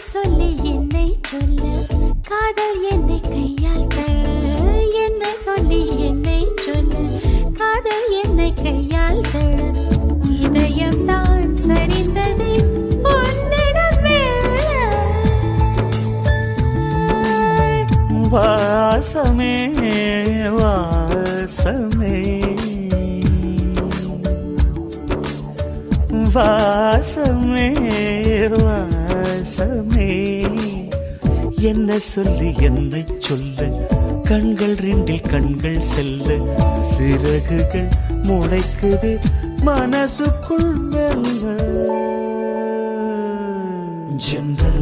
சொல்லி என்னை சொல்ல. காதல் என்னை கையால் தள்ள. என்னை சொல்லி என்னை சொல்ல. காதல் என்னை கையால் தள்ள. இதயம் தான் சரிந்தது. வாசமே வாசமே. வாசமே. வாசமே என்ன சொல்லி என்னை சொல்ல? கண்கள் ரெண்டில் கண்கள் செல்ல. சிறகுகள் முளைக்குது மனசுக்குள் ஜென்ரல்